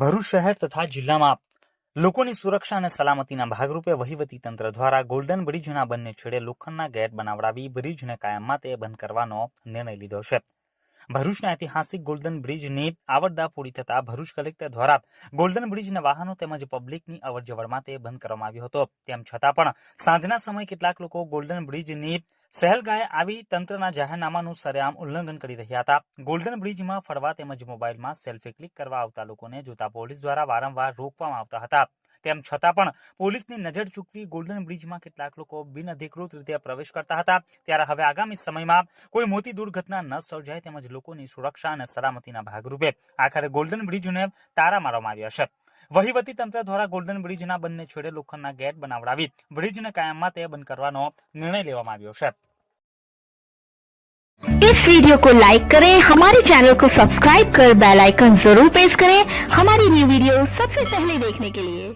ભરૂચ શહેર તથા જિલ્લામાં લોકોની સુરક્ષા અને સલામતીના ભાગરૂપે વહીવટી તંત્ર દ્વારા ગોલ્ડન બ્રિજના બંને છેડે લોખંડના ગેટ બનાવડાવી બ્રિજને કાયમ માટે બંધ કરવાનો નિર્ણય લીધો છે. ભરૂચના ઐતિહાસિક ગોલ્ડન બ્રિજની આવરદા પૂરી થતા ભરૂચ કલેક્ટર દ્વારા ગોલ્ડન બ્રિજના વાહનો તેમજ પબ્લિકની અવરજવર માટે બંધ કરવામાં આવ્યો હતો. તેમ છતાં પણ સાંજના સમયે કેટલાક લોકો ગોલ્ડન બ્રિજની સહેલગાએ આવી તંત્રના જાહેરનામાનું સરેઆમ ઉલ્લંઘન કરી રહ્યા હતા. ગોલ્ડન બ્રિજમાં ફરવા તેમજ મોબાઈલમાં સેલ્ફી ક્લિક કરવા આવતા લોકોને જોતા પોલીસ દ્વારા વારંવાર રોકવામાં આવતા હતા. તેમ છતાં પણ પોલીસની નજર ચૂકવી ગોલ્ડન બ્રિજમાં કેટલાક લોકો બિનઅધિકૃત રીતે પ્રવેશ કરતા હતા ત્યારે હવે આગામી સમયમાં કોઈ મોટી દુર્ઘટના ન સર્જાય તેમજ લોકોની સુરક્ષા અને સલામતીના ભાગરૂપે આખરે ગોલ્ડન બ્રિજને તારા મારવામાં આવ્યા છે વહીવટી તંત્ર દ્વારા ગોલ્ડન બ્રિજના બંને છેડે લોખંડના ગેટ બનાવડાવી બ્રિજને કાયમ માટે બંધ કરવાનો નિર્ણય લેવામાં આવ્યો છે इस वीडियो को लाइक करें हमारे चैनल को सब्सक्राइब कर बेल आइकन जरूर प्रेस करें हमारी न्यू वीडियो सबसे पहले देखने के लिए